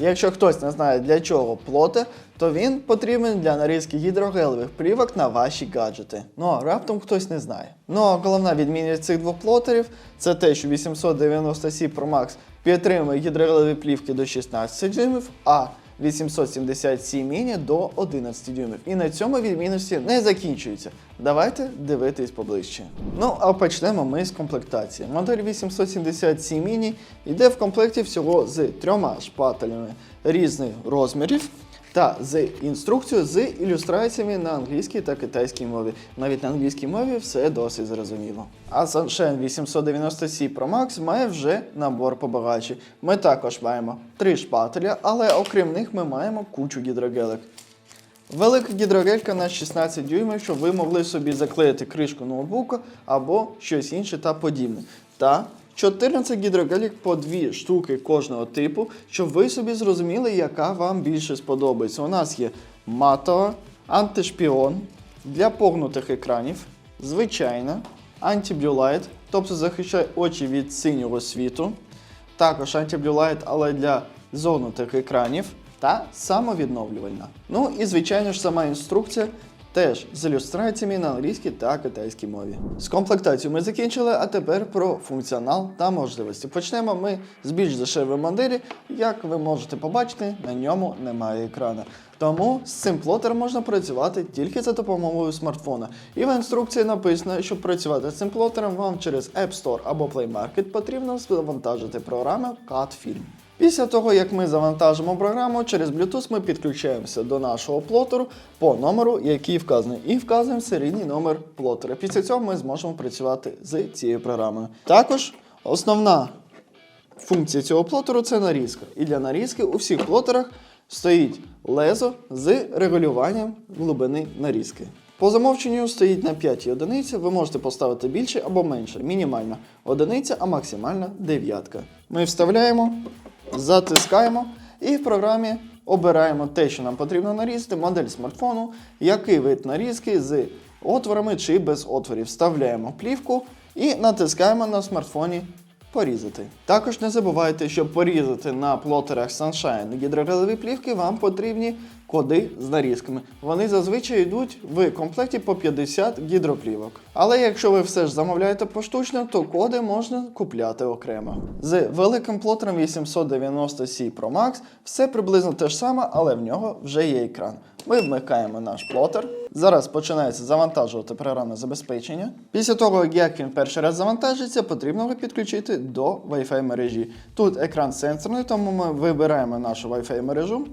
Якщо хтось не знає для чого плотер, то він потрібен для нарізки гідрогелевих плівок на ваші гаджети. Ну а раптом хтось не знає. Ну а головна відмінність цих двох плотерів це те, що 890C Pro Max підтримує гідрогелеві плівки до 16 дюймів, а 870C Mini до 11 дюймів. І на цьому відмінності не закінчується. Давайте дивитись поближче. Ну, а почнемо ми з комплектації. Модель 870 міні йде в комплекті всього з трьома шпателями різних розмірів. Та з інструкцією з ілюстраціями на англійській та китайській мові. Навіть на англійській мові все досить зрозуміло. А Sunshine 890C Pro Max має вже набор побагаче. Ми також маємо три шпателя, але окрім них ми маємо кучу гідрогелек. Велика гідрогелька на 16 дюймів, щоб ви могли собі заклеїти кришку ноутбука або щось інше та подібне. Та 14 гідрогелік по дві штуки кожного типу, щоб ви собі зрозуміли, яка вам більше сподобається. У нас є матова, антишпіон для погнутих екранів, звичайна, антиблюлайт, тобто захищає очі від синього світу, також антиблюлайт, але для зогнутих екранів та самовідновлювальна. Ну і звичайно ж сама інструкція теж з ілюстраціями на англійській та китайській мові. З комплектацією ми закінчили, а тепер про функціонал та можливості. Почнемо ми з більш дешевої моделі. Як ви можете побачити, на ньому немає екрана. Тому з цим плотером можна працювати тільки за допомогою смартфона. І в інструкції написано, щоб працювати з цим плотером, вам через App Store або Play Market потрібно завантажити програму CutFilm. Після того, як ми завантажимо програму, через Bluetooth ми підключаємося до нашого плотеру по номеру, який вказаний, і вказуємо серійний номер плотера. Після цього ми зможемо працювати з цією програмою. Також основна функція цього плотеру це нарізка. І для нарізки у всіх плотерах стоїть лезо з регулюванням глибини нарізки. По замовченню стоїть на 5 одиниці, ви можете поставити більше або менше. Мінімальна одиниця, а максимальна дев'ятка. Ми вставляємо, затискаємо і в програмі обираємо те, що нам потрібно нарізати, модель смартфону, який вид нарізки з отворами чи без отворів. Вставляємо плівку і натискаємо на смартфоні порізати. Також не забувайте, щоб порізати на плотерах Sunshine гідрогелеві плівки, вам потрібні коди з нарізками. Вони зазвичай йдуть в комплекті по 50 гідроплівок. Але якщо ви все ж замовляєте поштучно, то коди можна купляти окремо. З великим плотером 890C Pro Max все приблизно те ж саме, але в нього вже є екран. Ми вмикаємо наш плотер. Зараз починається завантажувати програмне забезпечення. Після того, як він перший раз завантажиться, потрібно його підключити до Wi-Fi мережі. Тут екран сенсорний, тому ми вибираємо нашу Wi-Fi мережу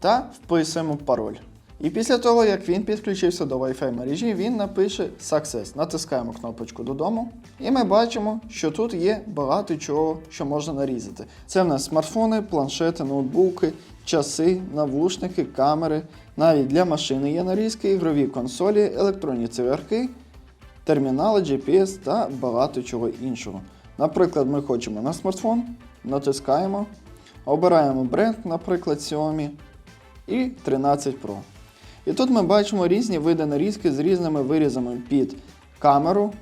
та вписуємо пароль. І після того, як він підключився до Wi-Fi мережі, він напише Success. Натискаємо кнопочку додому, і ми бачимо, що тут є багато чого, що можна нарізати. Це в нас смартфони, планшети, ноутбуки, часи, навушники, камери. Навіть для машини є нарізки, ігрові консолі, електронні цигарки, термінали, GPS та багато чого іншого. Наприклад, ми хочемо на смартфон, натискаємо, обираємо бренд, наприклад, Xiaomi і 13 Pro. І тут ми бачимо різні види нарізки з різними вирізами під камеру,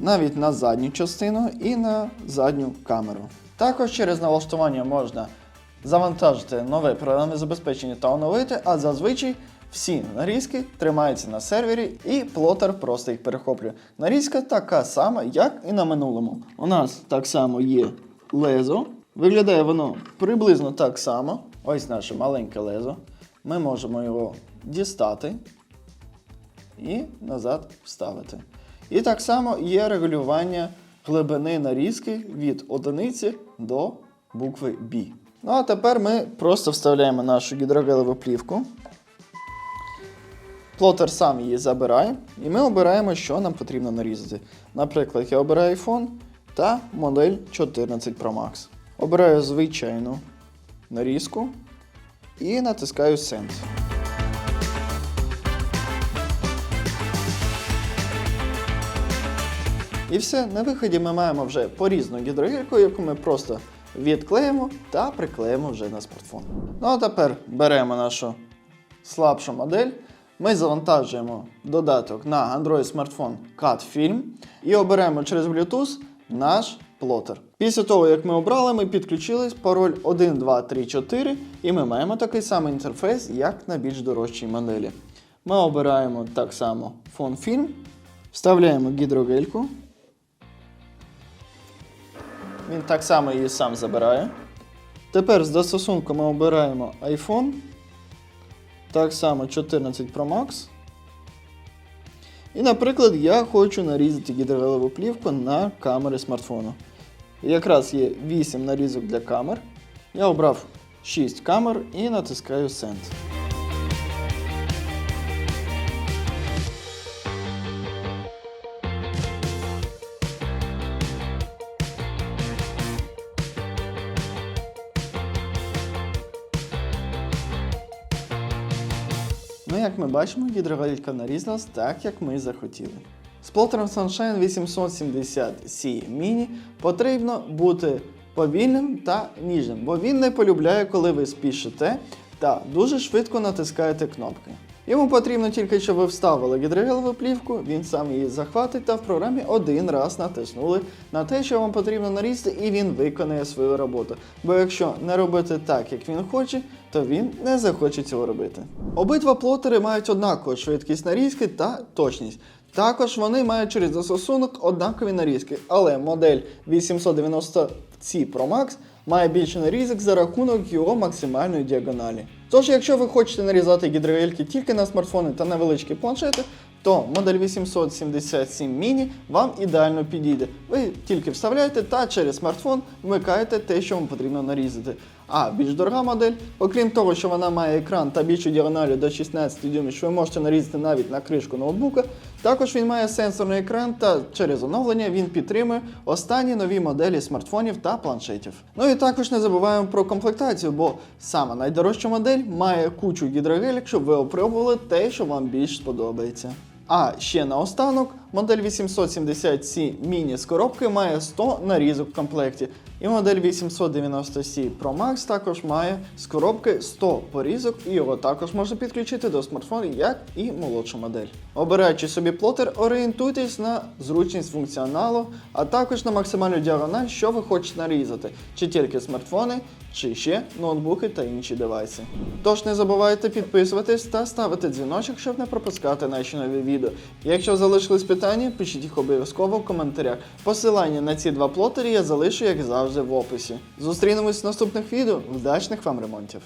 навіть на задню частину і на задню камеру. Також через налаштування можна завантажити нове програмне забезпечення та оновити, а зазвичай всі нарізки тримаються на сервері і плотер просто їх перехоплює. Нарізка така сама, як і на минулому. У нас так само є лезо. Виглядає воно приблизно так само. Ось наше маленьке лезо. Ми можемо його дістати і назад вставити. І так само є регулювання глибини нарізки від одиниці до букви B. Ну а тепер ми просто вставляємо нашу гідрогелеву плівку. Плотер сам її забирає, і ми обираємо, що нам потрібно нарізати. Наприклад, я обираю iPhone та модель 14 Pro Max. Обираю звичайну нарізку і натискаю Send. І все, на виході ми маємо вже порізну гідрогельку, яку ми просто відклеїмо та приклеїмо вже на смартфон. Ну а тепер беремо нашу слабшу модель. Ми завантажуємо додаток на Android смартфон CutFilm і оберемо через Bluetooth наш плотер. Після того, як ми обрали, ми підключились пароль 1, 2, 3, 4, і ми маємо такий самий інтерфейс, як на більш дорожчій моделі. Ми обираємо так само фон фільм, вставляємо гідрогельку. Він так само її сам забирає. Тепер з застосунку ми обираємо iPhone. Так само 14 Pro Max. І, наприклад, я хочу нарізати гідрогелеву плівку на камери смартфону. Якраз є 8 нарізок для камер. Я обрав 6 камер і натискаю Send. Як ми бачимо, гідроголітка нарізалась так, як ми захотіли. З плотером Sunshine 870C Mini потрібно бути повільним та ніжним, бо він не полюбляє, коли ви спішите та дуже швидко натискаєте кнопки. Йому потрібно тільки, щоб ви вставили гідрогелеву плівку, він сам її захватить та в програмі один раз натиснули на те, що вам потрібно нарізати, і він виконає свою роботу. Бо якщо не робити так, як він хоче, то він не захоче цього робити. Обидва плотери мають однакову швидкість нарізки та точність. Також вони мають через застосунок однакові нарізки, але модель 890C Pro Max має більше нарізок за рахунок його максимальної діагоналі. Тож, якщо ви хочете нарізати гідрогельки тільки на смартфони та невеличкі планшети, то модель 877 Mini вам ідеально підійде. Ви тільки вставляєте та через смартфон вмикаєте те, що вам потрібно нарізати. А більш дорога модель, окрім того, що вона має екран та більшу діагоналю до 16 дюймів, що ви можете нарізати навіть на кришку ноутбука, також він має сенсорний екран та через оновлення він підтримує останні нові моделі смартфонів та планшетів. Ну і також не забуваємо про комплектацію, бо саме найдорожча модель має кучу гідрогелік, щоб ви опробували те, що вам більш сподобається. А ще наостанок, модель 870C Mini з коробки має 100 нарізок в комплекті. І модель 890C Pro Max також має з коробки 100 порізок, і його також можна підключити до смартфону, як і молодшу модель. Обираючи собі плотер, орієнтуйтесь на зручність функціоналу, а також на максимальну діагональ, що ви хочете нарізати, чи тільки смартфони, чи ще ноутбуки та інші девайси. Тож не забувайте підписуватись та ставити дзвіночок, щоб не пропускати наші нові відео. Якщо залишились питання, пишіть їх обов'язково в коментарях. Посилання на ці два плотери я залишу, як завжди, в описі. Зустрінемось в наступних відео. Вдачних вам ремонтів!